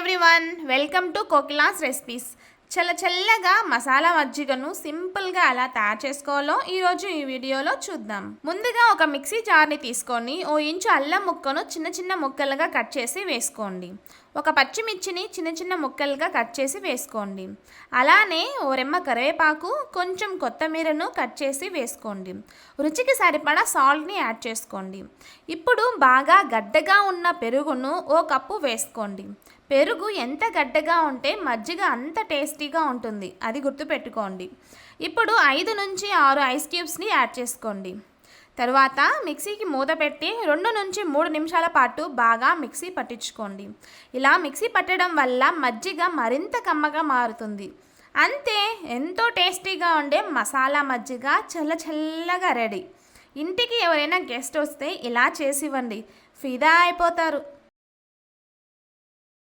everyone, welcome to Kokila's Recipes. చల్ల చల్లగా మసాలా మజ్జిగను సింపుల్గా ఎలా తయారు చేసుకోవాలో ఈరోజు ఈ వీడియోలో చూద్దాం. ముందుగా ఒక మిక్సీ జార్ని తీసుకొని ఓ ఇంచు అల్లం ముక్కను చిన్న చిన్న ముక్కలుగా కట్ చేసి వేసుకోండి. ఒక పచ్చిమిర్చిని చిన్న చిన్న ముక్కలుగా కట్ చేసి వేసుకోండి. అలానే ఓ రెమ్మ కరివేపాకు కొంచెం కొత్తిమీరను కట్ చేసి వేసుకోండి. రుచికి సరిపడా సాల్ట్ని యాడ్ చేసుకోండి. ఇప్పుడు బాగా గడ్డగా ఉన్న పెరుగును ఓ కప్పు వేసుకోండి. పెరుగు ఎంత గడ్డగా ఉంటే మజ్జిగ అంత టేస్ట్ టేస్టీగా ఉంటుంది. అది గుర్తుపెట్టుకోండి. ఇప్పుడు ఐదు నుంచి ఆరు ఐస్ క్యూబ్స్ని యాడ్ చేసుకోండి. తర్వాత మిక్సీకి మూత పెట్టి రెండు నుంచి మూడు నిమిషాల పాటు బాగా మిక్సీ పట్టించుకోండి. ఇలా మిక్సీ పట్టడం వల్ల మజ్జిగ మరింత కమ్మగా మారుతుంది. అంతే ఎంతో టేస్టీగా ఉండే మసాలా మజ్జిగ చల్ల చల్లగా రెడీ. ఇంటికి ఎవరైనా గెస్ట్ వస్తే ఇలా చేసివ్వండి. ఫిదా అయిపోతారు.